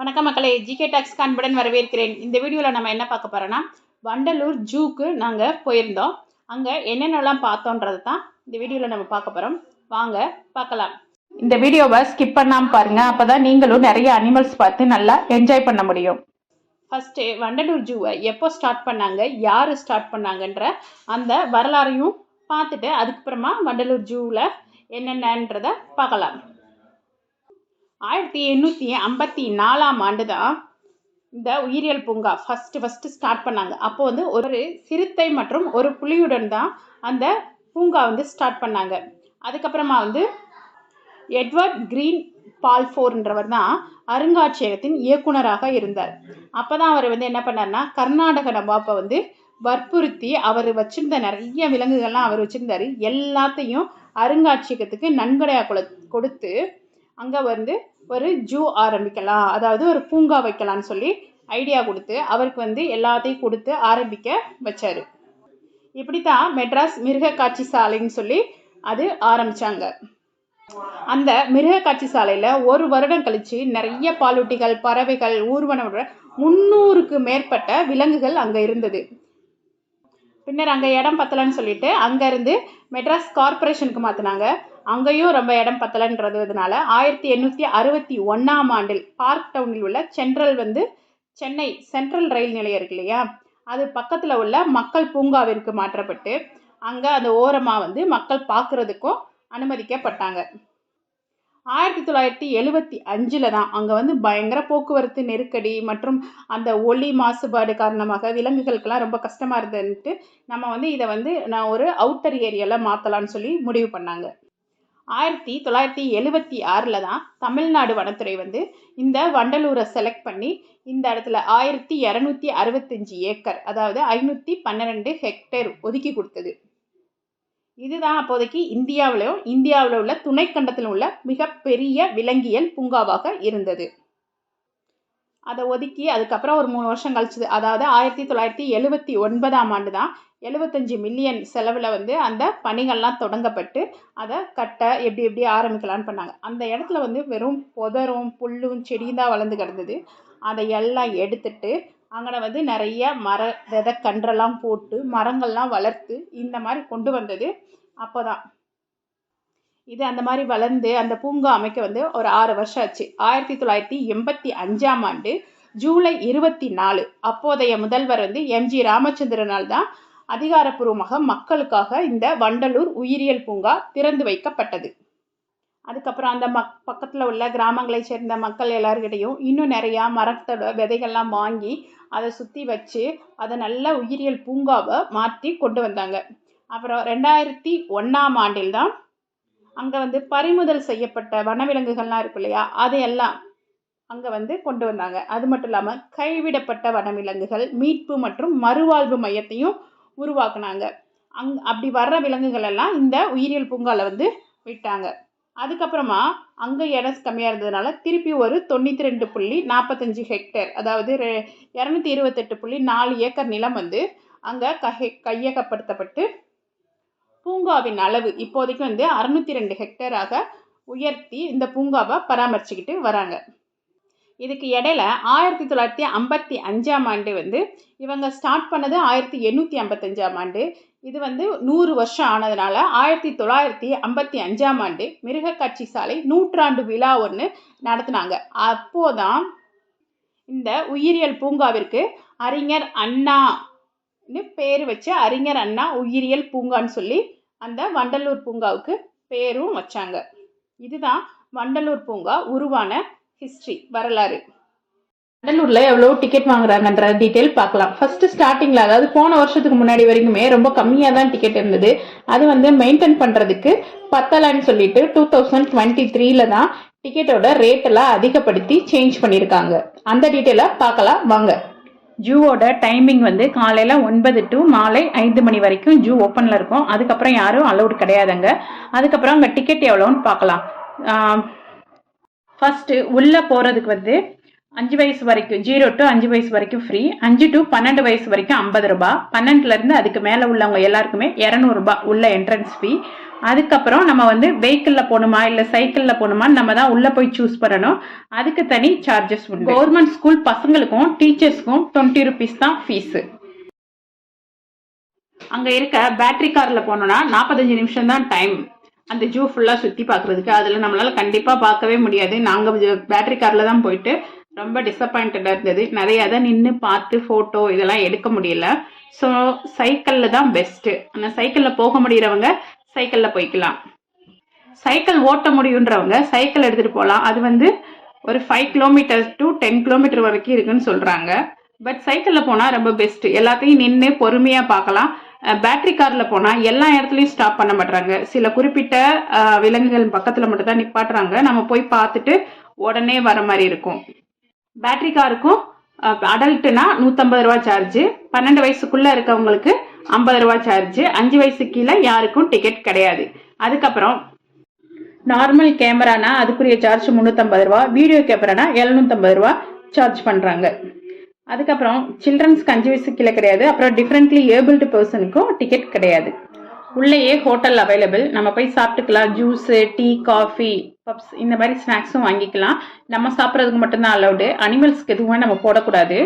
வணக்கம் மக்களை GK tax கான்புடன் வரவேற்கிறேன். இந்த வீடியோவில் நம்ம என்ன பார்க்க போகிறோன்னா வண்டலூர் ஜூக்கு நாங்கள் போயிருந்தோம். அங்கே என்னென்னலாம் பார்த்தோன்றது தான் இந்த வீடியோவில் நம்ம பார்க்க போகிறோம் வாங்க பார்க்கலாம். இந்த வீடியோவை ஸ்கிப் பண்ணாமல் பாருங்கள் அப்போ தான் நீங்களும் நிறைய அனிமல்ஸ் பார்த்து நல்லா என்ஜாய் பண்ண முடியும். ஃபஸ்ட்டு வண்டலூர் ஜூவை எப்போ ஸ்டார்ட் பண்ணாங்க? யார் ஸ்டார்ட் பண்ணாங்கன்ற அந்த வரலாறையும் பார்த்துட்டு அதுக்கப்புறமா வண்டலூர் ஜூவில் என்னென்னன்றதை பார்க்கலாம். ஆயிரத்தி எண்ணூற்றி ஐம்பத்தி நாலாம் ஆண்டு தான் இந்த உயிரியல் பூங்கா ஃபஸ்ட்டு ஃபஸ்ட்டு ஸ்டார்ட் பண்ணாங்க. அப்போ வந்து ஒரு சிறுத்தை மற்றும் ஒரு புலியுடன் தான் அந்த பூங்கா வந்து ஸ்டார்ட் பண்ணாங்க. அதுக்கப்புறமா வந்து எட்வர்ட் கிரீன் பால்ஃபோர்ன்றவர் தான் அருங்காட்சியகத்தின் இயக்குனராக இருந்தார். அப்போ தான் அவர் வந்து என்ன பண்ணார்னா கர்நாடக நவாப்பை வந்து வற்புறுத்தி அவர் வச்சுருந்த நிறைய விலங்குகள்லாம் அவர் வச்சுருந்தாரு. எல்லாத்தையும் அருங்காட்சியகத்துக்கு நன்கொடையாக கொடு கொடுத்து அங்கே வந்து ஒரு ஜூ ஆரம்பிக்கலாம். அதாவது ஒரு பூங்கா வைக்கலாம்னு சொல்லி ஐடியா கொடுத்து அவருக்கு வந்து எல்லாத்தையும் கொடுத்து ஆரம்பிக்க வச்சார். இப்படி தான் மெட்ராஸ் மிருக காட்சி சாலைன்னு சொல்லி அது ஆரம்பித்தாங்க அந்த மிருக காட்சி சாலையில் ஒரு வருடம் கழித்து நிறைய பாலூட்டிகள் பறவைகள் ஊர்வனோட முந்நூறுக்கு மேற்பட்ட விலங்குகள் அங்கே இருந்தது. பின்னர் அங்கே இடம் பத்தலைன்னு சொல்லிட்டு அங்கேருந்து மெட்ராஸ் கார்ப்பரேஷனுக்கு மாற்றினாங்க அங்கேயும் ரொம்ப இடம் பத்தலைன்றதுனால ஆயிரத்தி எண்ணூற்றி அறுபத்தி ஒன்றாம் ஆண்டில் பார்க் டவுனில் உள்ள சென்ட்ரல் வந்து சென்னை சென்ட்ரல் ரயில் நிலையம் இருக்கு இல்லையா? அது பக்கத்தில் உள்ள மக்கள் பூங்காவிற்கு மாற்றப்பட்டு அங்கே அந்த ஓரமாக வந்து மக்கள் பார்க்குறதுக்கும் அனுமதிக்கப்பட்டாங்க. ஆயிரத்தி தொள்ளாயிரத்தி எழுபத்தி அஞ்சில் தான் அங்கே வந்து பயங்கர போக்குவரத்து நெருக்கடி மற்றும் அந்த ஒளி மாசுபாடு காரணமாக விலங்குகளுக்கெல்லாம் ரொம்ப கஷ்டமாக இருந்ததுன்ட்டு நம்ம வந்து இதை வந்து நான் ஒரு அவுட்டர் ஏரியாவில் மாற்றலான்னு சொல்லி முடிவு பண்ணாங்க. ஆயிரத்தி தொள்ளாயிரத்தி எழுபத்தி ஆறில் தான் தமிழ்நாடு வனத்துறை வந்து இந்த வண்டலூரை செலக்ட் பண்ணி இந்த இடத்துல ஆயிரத்தி இரநூத்தி அறுபத்தஞ்சி ஏக்கர் அதாவது ஐநூற்றி பன்னிரெண்டு ஹெக்டேர் ஒதுக்கி கொடுத்தது. இதுதான் அப்போதைக்கு இந்தியாவிலும் இந்தியாவில் உள்ள துணைக்கண்டத்தில் உள்ள மிகப்பெரிய விலங்கியல் பூங்காவாக இருந்தது. அதை ஒதுக்கி அதுக்கப்புறம் ஒரு மூணு வருஷம் கழிச்சது. அதாவது ஆயிரத்தி தொள்ளாயிரத்தி எழுபத்தி ஒன்பதாம் ஆண்டு தான் எழுபத்தஞ்சு மில்லியன் செலவில் வந்து அந்த பணிகள்லாம் தொடங்கப்பட்டு அதை கட்ட எப்படி எப்படி ஆரம்பிக்கலான்னு பண்ணாங்க. அந்த இடத்துல வந்து வெறும் புதரும் புல்லும் செடியும் தான் வளர்ந்து கிடந்தது. அதை எல்லாம் எடுத்துட்டு அங்கே வந்து நிறைய மர விதை கன்றெல்லாம் போட்டு மரங்கள்லாம் வளர்த்து இந்த மாதிரி கொண்டு வந்தது அப்போ தான் இது அந்த மாதிரி வளர்ந்து அந்த பூங்கா அமைக்க வந்து ஒரு ஆறு வருஷம் ஆச்சு. ஆயிரத்தி தொள்ளாயிரத்தி எண்பத்தி அஞ்சாம் ஆண்டு ஜூலை இருபத்தி நாலு அப்போதைய முதல்வர் வந்து எம்ஜி ராமச்சந்திரனால் தான் அதிகாரப்பூர்வமாக மக்களுக்காக இந்த வண்டலூர் உயிரியல் பூங்கா திறந்து வைக்கப்பட்டது. அதுக்கப்புறம் அந்த மக் பக்கத்தில் உள்ள கிராமங்களை சேர்ந்த மக்கள் எல்லாருக்கிட்டையும் இன்னும் நிறையா மரத்தோட விதைகள்லாம் வாங்கி அதை சுற்றி வச்சு அதை நல்ல உயிரியல் பூங்காவை மாற்றி கொண்டு வந்தாங்க. அப்புறம் ரெண்டாயிரத்தி ஒன்றாம் ஆண்டில் தான் அங்கே வந்து பறிமுதல் செய்யப்பட்ட வனவிலங்குகள்லாம் இருக்கு இல்லையா? அதையெல்லாம் அங்கே வந்து கொண்டு வந்தாங்க. அது மட்டும் இல்லாமல் கைவிடப்பட்ட வனவிலங்குகள் மீட்பு மற்றும் மறுவாழ்வு மையத்தையும் உருவாக்குனாங்க. அங் அப்படி வர்ற விலங்குகள் எல்லாம் இந்த உயிரியல் பூங்காவில் வந்து விட்டாங்க. அதுக்கப்புறமா அங்கே இடம் கம்மியாக இருந்ததுனால திருப்பி ஒரு தொண்ணூற்றி ரெண்டு புள்ளி நாற்பத்தஞ்சு ஹெக்டேர் அதாவது ரெ இரநூத்தி இருபத்தெட்டு புள்ளி நாலு ஏக்கர் நிலம் வந்து அங்கே கஹே கையகப்படுத்தப்பட்டு பூங்காவின் அளவு இப்போதைக்கு வந்து அறுநூத்தி ரெண்டு ஹெக்டேராக உயர்த்தி இந்த பூங்காவை பராமரிச்சுக்கிட்டு வராங்க. இதுக்கு இடையில ஆயிரத்தி தொள்ளாயிரத்தி ஐம்பத்தி அஞ்சாம் ஆண்டு வந்து இவங்க ஸ்டார்ட் பண்ணது ஆயிரத்தி எண்ணூற்றி ஐம்பத்தஞ்சாம் ஆண்டு. இது வந்து நூறு வருஷம் ஆனதுனால ஆயிரத்தி தொள்ளாயிரத்தி ஐம்பத்தி அஞ்சாம் ஆண்டு மிருகக்காட்சி சாலை நூற்றாண்டு விழா ஒன்று நடத்தினாங்க. அப்போதான் இந்த உயிரியல் பூங்காவிற்கு அறிஞர் அண்ணான்னு பேர் வச்சு அறிஞர் அண்ணா உயிரியல் பூங்கான்னு சொல்லி அந்த வண்டலூர் பூங்காவுக்கு பேரும் வச்சாங்க. இதுதான் வண்டலூர் பூங்கா உருவான ஹிஸ்ட்ரி வரலாறு. வண்டலூரில் எவ்வளோ டிக்கெட் வாங்குறாங்கன்ற டீட்டெயில் பார்க்கலாம். ஃபஸ்ட்டு ஸ்டார்டிங்கில் அதாவது போன வருஷத்துக்கு முன்னாடி வரைக்குமே ரொம்ப கம்மியாக தான் டிக்கெட் இருந்தது. அது வந்து மெயின்டைன் பண்ணுறதுக்கு பத்தலைன்னு சொல்லிட்டு டூ தௌசண்ட் டுவெண்ட்டி த்ரீல தான் டிக்கெட்டோட ரேட்டெல்லாம் அதிகப்படுத்தி சேஞ்ச் பண்ணியிருக்காங்க. அந்த டீட்டெயிலை பார்க்கலாம். வாங்க. ஜூவோட டைமிங் வந்து காலையில் ஒன்பது டு மாலை ஐந்து மணி வரைக்கும் ஜூ ஓப்பனில் இருக்கும். அதுக்கப்புறம் யாரும் அலௌட் கிடையாதுங்க. அதுக்கப்புறம் அங்கே டிக்கெட் எவ்வளோன்னு பார்க்கலாம். ஃபஸ்ட்டு உள்ளே போகிறதுக்கு வந்து அஞ்சு வயசு வரைக்கும் ஜீரோ டு அஞ்சு வயசு வரைக்கும் ஃப்ரீ அஞ்சு டு பன்னெண்டு வயசு வரைக்கும் ஐம்பது ரூபா பன்னெண்டுலேருந்து அதுக்கு மேலே உள்ளவங்க எல்லாருக்குமே இரநூறுபா உள்ள என்ட்ரன்ஸ் ஃபீ அதுக்கப்புறம் நம்ம வந்து வெஹிக்கிளில் போகணுமா இல்லை சைக்கிளில் போகணுமா நம்ம தான் உள்ளே போய் சூஸ் பண்ணணும். அதுக்கு தனி சார்ஜஸ் உண்டு. கவர்மெண்ட் ஸ்கூல் பசங்களுக்கும் டீச்சர்ஸ்க்கும் டுவெண்ட்டி ருபீஸ் தான் ஃபீஸு அங்கே இருக்க பேட்டரி காரில் போனோம்னா நாற்பத்தஞ்சு நிமிஷம் தான் டைம் அந்த ஜூ ஃபுல்லாக சுற்றி பார்க்குறதுக்கு. அதில் நம்மளால் கண்டிப்பாக பார்க்கவே முடியாது. நாங்கள் பேட்டரி காரில் தான் போயிட்டு ரொம்ப டிசப்பாயிண்டடாக இருந்தது. நிறைய தான் நின்று பார்த்து ஃபோட்டோ இதெல்லாம் எடுக்க முடியல. ஸோ சைக்கிளில் தான் பெஸ்ட்டு ஆனால் சைக்கிளில் போக முடிகிறவங்க சைக்கிளில் போய்க்கலாம். சைக்கிள் ஓட்ட முடியுன்றவங்க சைக்கிள் எடுத்துகிட்டு போகலாம் அது வந்து ஒரு five kilometre to ten kilometre வரைக்கும் இருக்குன்னு சொல்கிறாங்க பட் சைக்கிளில் போனால் ரொம்ப பெஸ்ட்டு எல்லாத்தையும் நின்று பொறுமையாக பார்க்கலாம். பேட்டரி காரில் போனால் எல்லா இடத்துலையும் ஸ்டாப் பண்ண மாட்டாங்க சில குறிப்பிட்ட விலங்குகள் பக்கத்தில் மட்டும் தான் நிப்பாட்டுறாங்க. நம்ம போய் பார்த்துட்டு உடனே வர மாதிரி இருக்கும். பேட்டரி காருக்கும் அடல்ட்டுனா நூற்றம்பது ரூபா சார்ஜு பன்னெண்டு வயசுக்குள்ளே இருக்கவங்களுக்கு ஐம்பது ரூபா சார்ஜ் அஞ்சு வயசு கீழே யாருக்கும் டிக்கெட் கிடையாது. அதுக்கப்புறம் நார்மல் கேமரானா அதுக்குரிய சார்ஜ் முந்நூற்றம்பது ரூபா வீடியோ கேமரானா எழுநூற்றம்பது ரூபா சார்ஜ் பண்ணுறாங்க அதுக்கப்புறம் சில்ட்ரன்ஸ்க்கு அஞ்சு வயசு கீழே கிடையாது. அப்புறம் டிஃப்ரெண்ட்லி ஏபிள்டு பர்சனுக்கும் டிக்கெட் கிடையாது. உள்ளேயே ஹோட்டல் அவைலபிள் நம்ம போய் சாப்பிட்டுக்கலாம். ஜூஸு டீ காஃபி பப்ஸ் இந்த மாதிரி ஸ்நாக்ஸும் வாங்கிக்கலாம். நம்ம சாப்பிட்றதுக்கு மட்டும்தான் அலௌடு அனிமல்ஸ்க்கு எதுவுமே நம்ம போடக்கூடாது.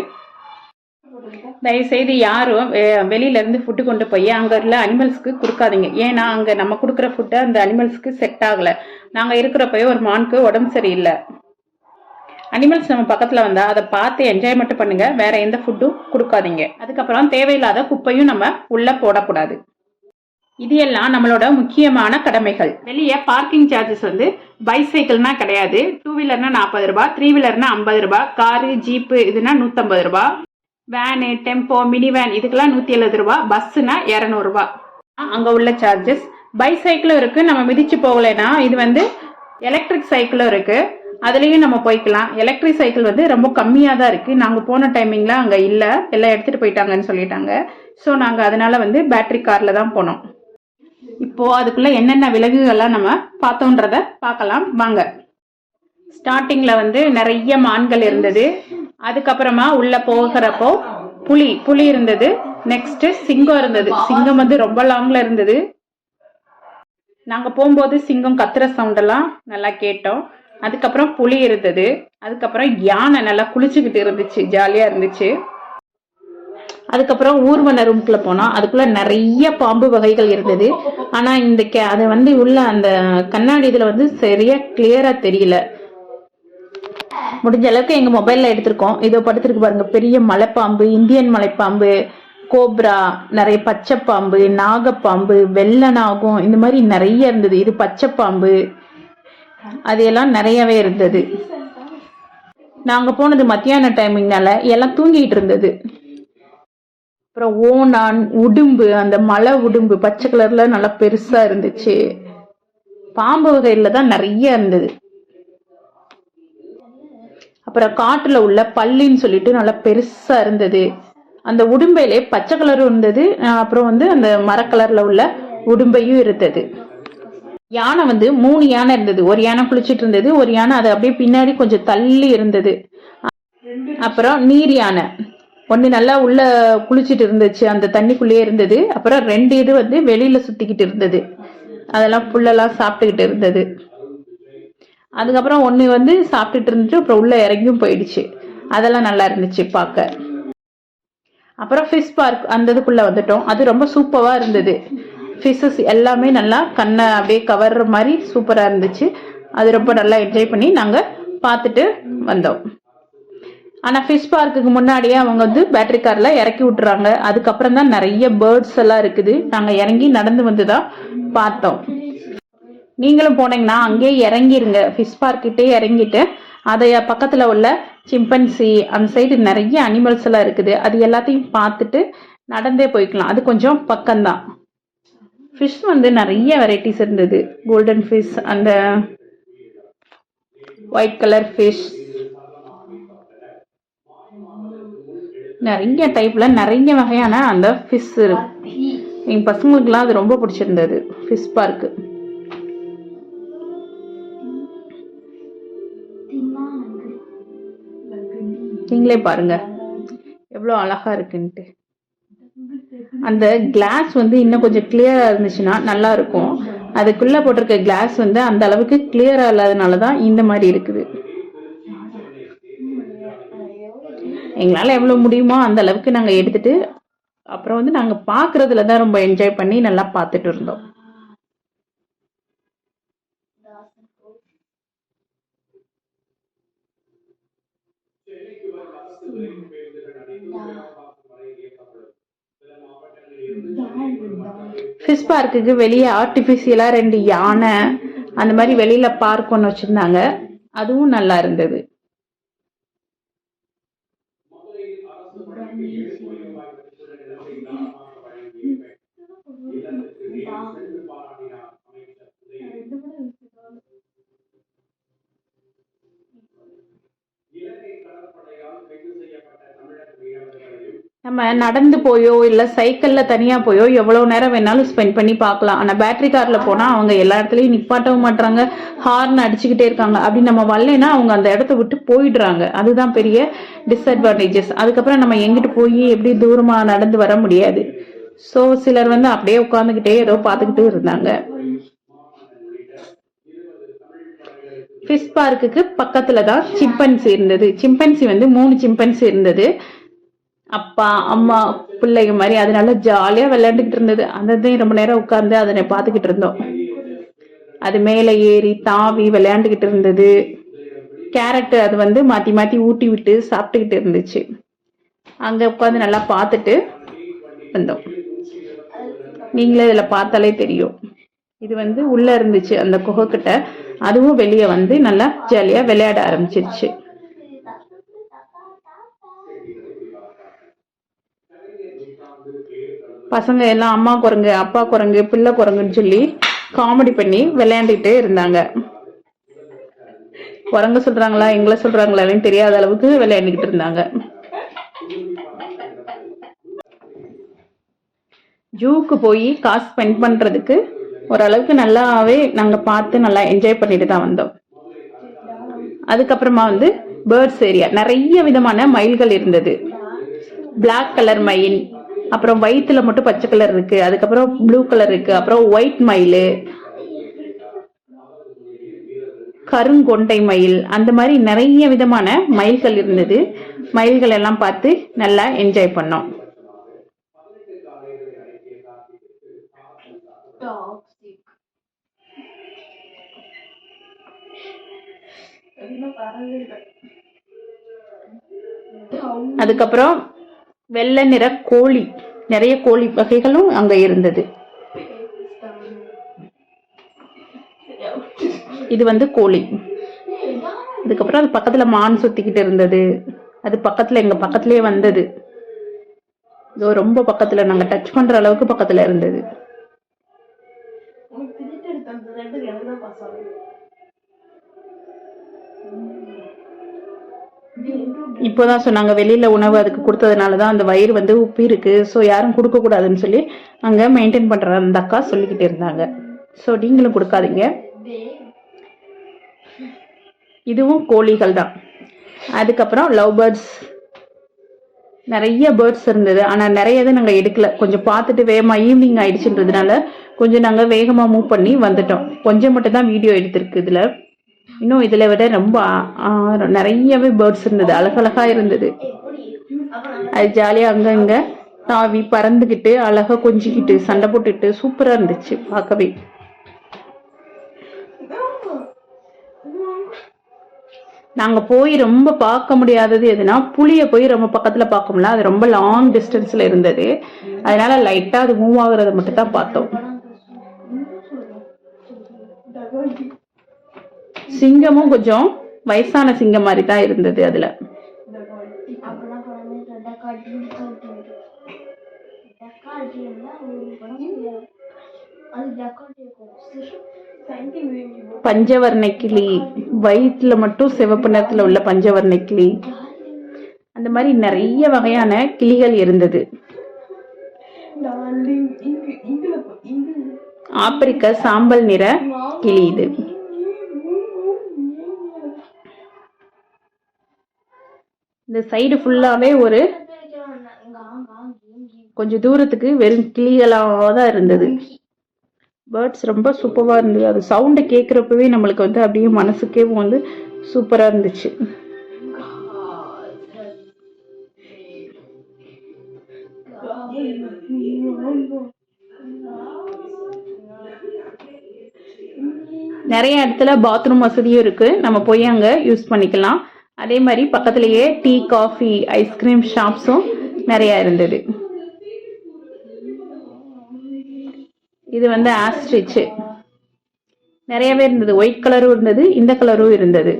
தயவுசெய்து யாரும் வெளியிலேருந்து வெளியில இருந்து ஃபுட்டு கொண்டு போய் அங்கே உள்ள அனிமல்ஸ்க்கு கொடுக்காதீங்க. ஏன்னா அங்கே நம்ம கொடுக்குற ஃபுட்டு அந்த அனிமல்ஸ்க்கு செட் ஆகலை. நாங்கள் இருக்கிறப்பயே ஒரு மானுக்கு உடம்பு சரியில்லை. அனிமல்ஸ் நம்ம பக்கத்தில் வந்தால் அதை பார்த்து என்ஜாய் மட்டும் பண்ணுங்க. வேற எந்த ஃபுட்டும் கொடுக்காதீங்க. அதுக்கப்புறம் தேவையில்லாத குப்பையும் நம்ம உள்ளே போடக்கூடாது. இது எல்லாம் நம்மளோட முக்கியமான கடமைகள். வெளியே பார்க்கிங் சார்ஜஸ் வந்து பைசைக்கிள்னா கிடையாது. டூ வீலர்னா நாற்பது ரூபாய் த்ரீ வீலர்னா ஐம்பது ரூபாய் காரு ஜீப்பு இதுனா நூற்றம்பது ரூபாய். வேனு டெம்போ மினி வேன் இதுக்கெல்லாம் நூற்றி எழுபது ரூபா பஸ்ஸுனா இரநூறுபா அங்கே உள்ள சார்ஜஸ் பைசைக்கிளும் இருக்குது நம்ம மிதிச்சு போகலைன்னா இது வந்து எலக்ட்ரிக் சைக்கிளும் இருக்குது அதுலேயும் நம்ம போய்க்கலாம். எலக்ட்ரிக் சைக்கிள் வந்து ரொம்ப கம்மியாக தான் இருக்குது நாங்கள் போன டைமிங்கில் அங்கே இல்லை. எல்லாம் எடுத்துகிட்டு போயிட்டாங்கன்னு சொல்லிட்டாங்க. ஸோ நாங்கள் அதனால வந்து பேட்ரி காரில் தான் போனோம். இப்போ அதுக்குள்ளே என்னென்ன விலங்குகள்லாம் நம்ம பார்த்தோன்றத பார்க்கலாம். வாங்க. ஸ்டார்டிங்கில் வந்து நிறைய மான்கள் இருந்தது. அதுக்கப்புறமா உள்ள போகிறப்போ புலி புலி இருந்தது. நெக்ஸ்ட் சிங்கம் இருந்தது. சிங்கம் வந்து ரொம்ப லாங்ல இருந்தது. நாங்க போகும்போது சிங்கம் கத்துற சவுண்ட் எல்லாம் நல்லா கேட்டோம். அதுக்கப்புறம் புலி இருந்தது. அதுக்கப்புறம் யானை நல்லா குளிச்சுக்கிட்டு இருந்துச்சு. ஜாலியா இருந்துச்சு. அதுக்கப்புறம் ஊர்வன ரூம்குள்ள போனோம். அதுக்குள்ள நிறைய பாம்பு வகைகள் இருந்தது. ஆனா இந்த கே அதை வந்து உள்ள அந்த கண்ணாடி இதுல வந்து சரியா கிளியரா தெரியல. முடிஞ்ச அளவுக்கு எங்க மொபைல்ல எடுத்திருக்கோம். இதோ படுத்திருக்கு பாருங்க. பெரிய மலைப்பாம்பு இந்தியன் மலைப்பாம்பு கோப்ரா நிறைய பச்சைப்பாம்பு நாகப்பாம்பு வெள்ளை நாகம் இந்த மாதிரி நிறைய இருந்தது. இது பச்சைப்பாம்பு. அது எல்லாம் நிறையவே இருந்தது. நாங்க போனது மத்தியான டைமிங்னால எல்லாம் தூங்கிட்டு இருந்தது. அப்புறம் ஓணான் உடும்பு அந்த மலை உடும்பு பச்சை கலர்ல நல்லா பெருசா இருந்துச்சு. பாம்பு வகையில தான் நிறைய இருந்தது. அப்புறம் காட்டுல உள்ள பல்லின்னு சொல்லிட்டு நல்லா பெருசா இருந்தது. அந்த உடும்பையிலே பச்சை கலரும் இருந்தது. அப்புறம் வந்து அந்த மர உள்ள உடும்பையும் இருந்தது. யானை வந்து மூணு யானை இருந்தது. ஒரு யானை குளிச்சிட்டு இருந்தது. ஒரு யானை அது அப்படியே பின்னாடி கொஞ்சம் தள்ளி இருந்தது. அப்புறம் நீர் யானை. ஒன்று நல்லா உள்ள குளிச்சிட்டு இருந்துச்சு. அந்த தண்ணிக்குள்ளேயே இருந்தது. அப்புறம் ரெண்டு இது வந்து வெளியில சுத்திக்கிட்டு இருந்தது. அதெல்லாம் புல்லெல்லாம் சாப்பிட்டுக்கிட்டு இருந்தது. அதுக்கப்புறம் ஒன்று வந்து சாப்பிட்டுட்டு இருந்துச்சு அப்புறம் உள்ளே இறங்கியும் போயிடுச்சு. அதெல்லாம் நல்லா இருந்துச்சு பார்க்க. அப்புறம் ஃபிஷ் பார்க் அந்த இதுக்குள்ளே வந்துட்டோம். அது ரொம்ப சூப்பராக இருந்தது. ஃபிஷ்ஷஸ் எல்லாமே நல்லா கண்ணை அப்படியே கவர்ற மாதிரி சூப்பராக இருந்துச்சு. அது ரொம்ப நல்லா என்ஜாய் பண்ணி நாங்கள் பார்த்துட்டு வந்தோம். ஆனால் ஃபிஷ் பார்க்குக்கு முன்னாடியே அவங்க வந்து பேட்டரி காரில் இறக்கி விட்டுறாங்க. அதுக்கப்புறம் தான் நிறைய பேர்ட்ஸ் எல்லாம் இருக்குது. நாங்கள் இறங்கி நடந்து வந்து தான் பார்த்தோம். நீங்களும் போனீங்கன்னா அங்கேயே இறங்கிருங்க. ஃபிஷ் பார்க்கிட்டே இறங்கிட்டு அதை பக்கத்தில் உள்ள சிம்பன்சி அந்த சைடு நிறைய அனிமல்ஸ் எல்லாம் இருக்குது. அது எல்லாத்தையும் பார்த்துட்டு நடந்தே போய்க்கலாம். அது கொஞ்சம் பக்கம்தான். ஃபிஷ் வந்து நிறைய வெரைட்டிஸ் இருந்தது. கோல்டன் ஃபிஷ் அந்த ஒயிட் கலர் ஃபிஷ் நிறைய டைப்ல நிறைய வகையான அந்த ஃபிஷ் இருக்கு. எங்க பசங்களுக்குலாம் அது ரொம்ப பிடிச்சிருந்தது. ஃபிஷ் பார்க்கு நீங்களே பாருங்க. எவ்வளோ அழகா இருக்குன்ட்டு. அந்த கிளாஸ் வந்து இன்னும் கொஞ்சம் கிளியரா இருந்துச்சுன்னா நல்லா இருக்கும். அதுக்குள்ளே போட்டிருக்க கிளாஸ் வந்து அந்த அளவுக்கு கிளியரா இல்லாதனால தான் இந்த மாதிரி இருக்குது. எங்களால் எவ்வளோ முடியுமோ அந்த அளவுக்கு நாங்கள் எடுத்துட்டு அப்புறம் வந்து நாங்கள் பார்க்குறதுல தான் ரொம்ப என்ஜாய் பண்ணி நல்லா பார்த்துட்டு இருந்தோம். ஃபிஷ் பார்க்குக்கு வெளியே ஆர்டிஃபிஷியலாக ரெண்டு யானை அந்த மாதிரி வெளியில் பார்க் ஒன்று வச்சுருந்தாங்க. அதுவும் நல்லா இருந்தது. நம்ம நடந்து போயோ இல்லை சைக்கிளில் தனியாக போயோ எவ்வளோ நேரம் வேணாலும் ஸ்பெண்ட் பண்ணி பார்க்கலாம். ஆனால் பேட்டரி காரில் போனால் அவங்க எல்லா இடத்துலையும் நிப்பாட்டவும் மாட்றாங்க. ஹார்ன் அடிச்சுக்கிட்டே இருக்காங்க. அப்படி நம்ம வரலைன்னா அவங்க அந்த இடத்த விட்டு போயிடுறாங்க. அதுதான் பெரிய டிஸ்அட்வான்டேஜஸ் அதுக்கப்புறம் நம்ம எங்கிட்டு போய் எப்படி தூரமாக நடந்து வர முடியாது. ஸோ சிலர் வந்து அப்படியே உட்காந்துக்கிட்டே ஏதோ பார்த்துக்கிட்டு இருந்தாங்க. ஃபிஷ் பார்க்குக்கு பக்கத்தில் தான் சிம்பன்சி இருந்தது. சிம்பன்சி வந்து மூணு சிம்பன்சி இருந்தது. அப்பா அம்மா பிள்ளைங்க மாதிரி அதனால ஜாலியா விளையாண்டுக்கிட்டு இருந்தது. அந்த ரொம்ப நேரம் உட்கார்ந்து அதனை பார்த்துக்கிட்டு இருந்தோம். அது மேலே ஏறி தாவி விளையாண்டுக்கிட்டு இருந்தது. கேரட்டு அது வந்து மாத்தி மாத்தி ஊட்டி விட்டு சாப்பிட்டுக்கிட்டு இருந்துச்சு. அங்க உட்காந்து நல்லா பார்த்துட்டு வந்தோம். நீங்களே இதில் பார்த்தாலே தெரியும். இது வந்து உள்ள இருந்துச்சு அந்த குகைக்கிட்ட. அதுவும் வெளியே வந்து நல்லா ஜாலியா விளையாட ஆரம்பிச்சிருச்சு. பசங்க எல்லாம் அம்மா குரங்கு அப்பா குரங்கு பிள்ளை குரங்குன்னு சொல்லி காமெடி பண்ணி விளையாண்டுட்டே இருந்தாங்க. குரங்கு சொல்றாங்களா எங்களை சொல்றாங்களான்னு தெரியாத அளவுக்கு விளையாண்டுக்கிட்டு இருந்தாங்க. ஜூக்கு போய் காசு ஸ்பெண்ட் பண்றதுக்கு ஓரளவுக்கு நல்லாவே நாங்க பார்த்து நல்லா என்ஜாய் பண்ணிட்டு தான் வந்தோம். அதுக்கப்புறமா வந்து பேர்ட்ஸ் ஏரியா நிறைய விதமான மயில்கள் இருந்தது. பிளாக் கலர் மயில் அப்புறம் வயிற்றுல மட்டும் பச்சை கலர் இருக்கு. அதுக்கப்புறம் ப்ளூ கலர் இருக்கு. அப்புறம் ஒயிட் மயில் கருங்கொண்டை மயில் அந்த மாதிரி நிறைய விதமான மயில்கள் இருந்தது. மயில்கள் எல்லாம் பார்த்து நல்லா என்ஜாய் பண்ணோம். அதுக்கப்புறம் வெள்ளை நிற கோழி நிறைய கோழி வகைகளும் அங்க இருந்தது. இது வந்து கோழி. இதுக்கப்புறம் அது பக்கத்துல மான் சுத்திக்கிட்டு இருந்தது. அது பக்கத்துல எங்க பக்கத்துலயே வந்தது. ரொம்ப பக்கத்துல நாங்க டச் பண்ற அளவுக்கு பக்கத்துல இருந்தது. இப்போதான் சொன்னாங்க வெளியில் உணவு அதுக்கு கொடுத்ததுனால தான் அந்த வயிறு வந்து உப்பி இருக்கு. ஸோ யாரும் கொடுக்கக்கூடாதுன்னு சொல்லி அங்கே மெயின்டைன் பண்ணுற அந்த அக்கா சொல்லிக்கிட்டு இருந்தாங்க. ஸோ நீங்களும் கொடுக்காதீங்க. இதுவும் கோழிகள் தான். அதுக்கப்புறம் லவ் பேர்ட்ஸ் நிறைய பேர்ட்ஸ் இருந்தது. ஆனால் நிறைய இதை நாங்கள் எடுக்கல. கொஞ்சம் பார்த்துட்டு வேகமாக ஈவினிங் ஆயிடுச்சுன்றதுனால கொஞ்சம் நாங்கள் வேகமாக மூவ் பண்ணி வந்துட்டோம். கொஞ்சம் மட்டும் தான் வீடியோ எடுத்திருக்கு இதில். இன்னும் இதில் விட ரொம்ப நிறையவே பேர்ட்ஸ் இருந்தது. அழகழகாக இருந்தது. அது ஜாலியாக அங்கங்கே தாவி பறந்துக்கிட்டு அழகாக கொஞ்சிக்கிட்டு சண்டை போட்டுக்கிட்டு சூப்பராக இருந்துச்சு பார்க்கவே. நாங்கள் போய் ரொம்ப பார்க்க முடியாதது எதுனா புளியை போய் ரொம்ப பக்கத்தில் பார்க்க முடியல அது ரொம்ப லாங் டிஸ்டன்ஸில் இருந்தது. அதனால லைட்டாக அது மூவ் ஆகுறத மட்டும் தான் பார்த்தோம். சிங்கமும் கொஞ்சம் வயசான சிங்கம் மாதிரி தான் இருந்தது அதுல. பஞ்சவர்ண கிளி வயிற்றுல மட்டும் சிவப்பு நிறத்துல உள்ள பஞ்சவர்ண கிளி அந்த மாதிரி நிறைய வகையான கிளிகள் இருந்தது. ஆப்பிரிக்க சாம்பல் நிற கிளி இது. இந்த சைடு ஃபுல்லாவே ஒரு கொஞ்சம் தூரத்துக்கு வெறும் கிளிகளாக தான் இருந்தது. பேர்ட்ஸ் ரொம்ப சூப்பராக இருந்தது. அது சவுண்டை கேட்குறப்பவே நம்மளுக்கு வந்து அப்படியே மனசுக்கே வந்து சூப்பராக இருந்துச்சு. நிறைய இடத்துல பாத்ரூம் வசதியும் இருக்கு. நம்ம போய் அங்க யூஸ் பண்ணிக்கலாம். அதே மாதிரி பக்கத்துலேயே டீ காஃபி ஐஸ்கிரீம் ஷாப்ஸும் நிறையா இருந்தது. இது வந்து ஆஸ்ட்ரிச்சு நிறையவே இருந்தது. ஒயிட் கலரும் இருந்தது. இந்த கலரும் இருந்தது.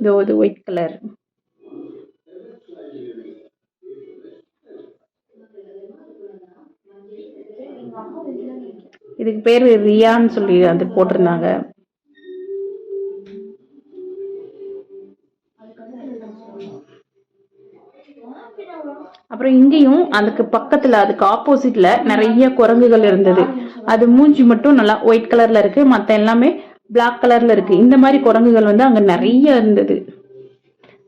இதோ இது ஒயிட் கலர் இதுக்கு பேர் ரியான்னு சொல்லி அது போட்டிருந்தாங்க. அப்புறம் இங்கேயும் அதுக்கு பக்கத்துல அதுக்கு ஆப்போசிட்ல நிறைய குரங்குகள் இருந்தது. அது மூஞ்சி மட்டும் நல்லா ஒயிட் கலர்ல இருக்கு. மத்த எல்லாமே பிளாக் கலர்ல இருக்கு. இந்த மாதிரி குரங்குகள் வந்து அங்க நிறைய இருந்தது.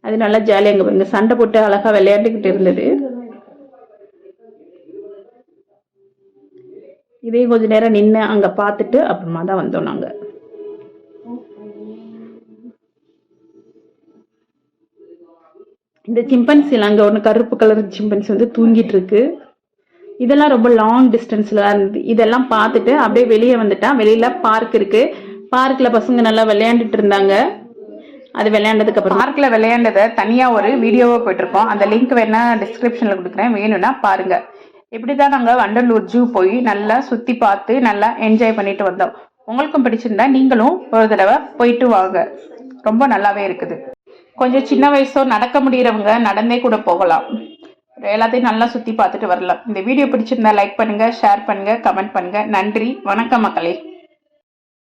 அது நல்லா ஜாலியா அங்க பாருங்க. சண்டை போட்டு அழகா விளையாண்டுக்கிட்டு இருந்தது. இதையும் கொஞ்ச நேரம் நின்று அங்க பார்த்துட்டு அப்புறமா தான் வந்தோம் நாங்கள் இந்த சிம்பன்சில அங்கே ஒன்று கருப்பு கலர் சிம்பன்சி வந்து தூங்கிட்டு இருக்கு இதெல்லாம் ரொம்ப லாங் டிஸ்டன்ஸ்ல இருந்தது. இதெல்லாம் பார்த்துட்டு அப்படியே வெளியே வந்துட்டான். வெளியில பார்க் இருக்கு. பார்க்ல பசங்க நல்லா விளையாண்டுட்டு இருந்தாங்க. அது விளையாண்டதுக்கு அப்புறம் பார்க்ல விளையாண்டதை தனியா ஒரு வீடியோவாக போயிட்டு அந்த லிங்க் வேணா டிஸ்கிரிப்ஷன்ல கொடுக்குறேன். வேணும்னா பாருங்க. இப்படிதான் நாங்க வண்டலூர் ஜூ போய் நல்லா சுத்தி பார்த்து நல்லா என்ஜாய் பண்ணிட்டு வந்தோம். உங்களுக்கும் பிடிச்சிருந்தா நீங்களும் ஒரு தடவை போயிட்டு வாங்க. ரொம்ப நல்லாவே இருக்குது. கொஞ்சம் சின்ன வயசோ நடக்க முடியறவங்க நடந்தே கூட போகலாம். எல்லாத்தையும் நல்லா சுத்தி பார்த்துட்டு வரலாம். இந்த வீடியோ பிடிச்சிருந்தா லைக் பண்ணுங்க ஷேர் பண்ணுங்க கமெண்ட் பண்ணுங்க. நன்றி. வணக்கம் மக்களே.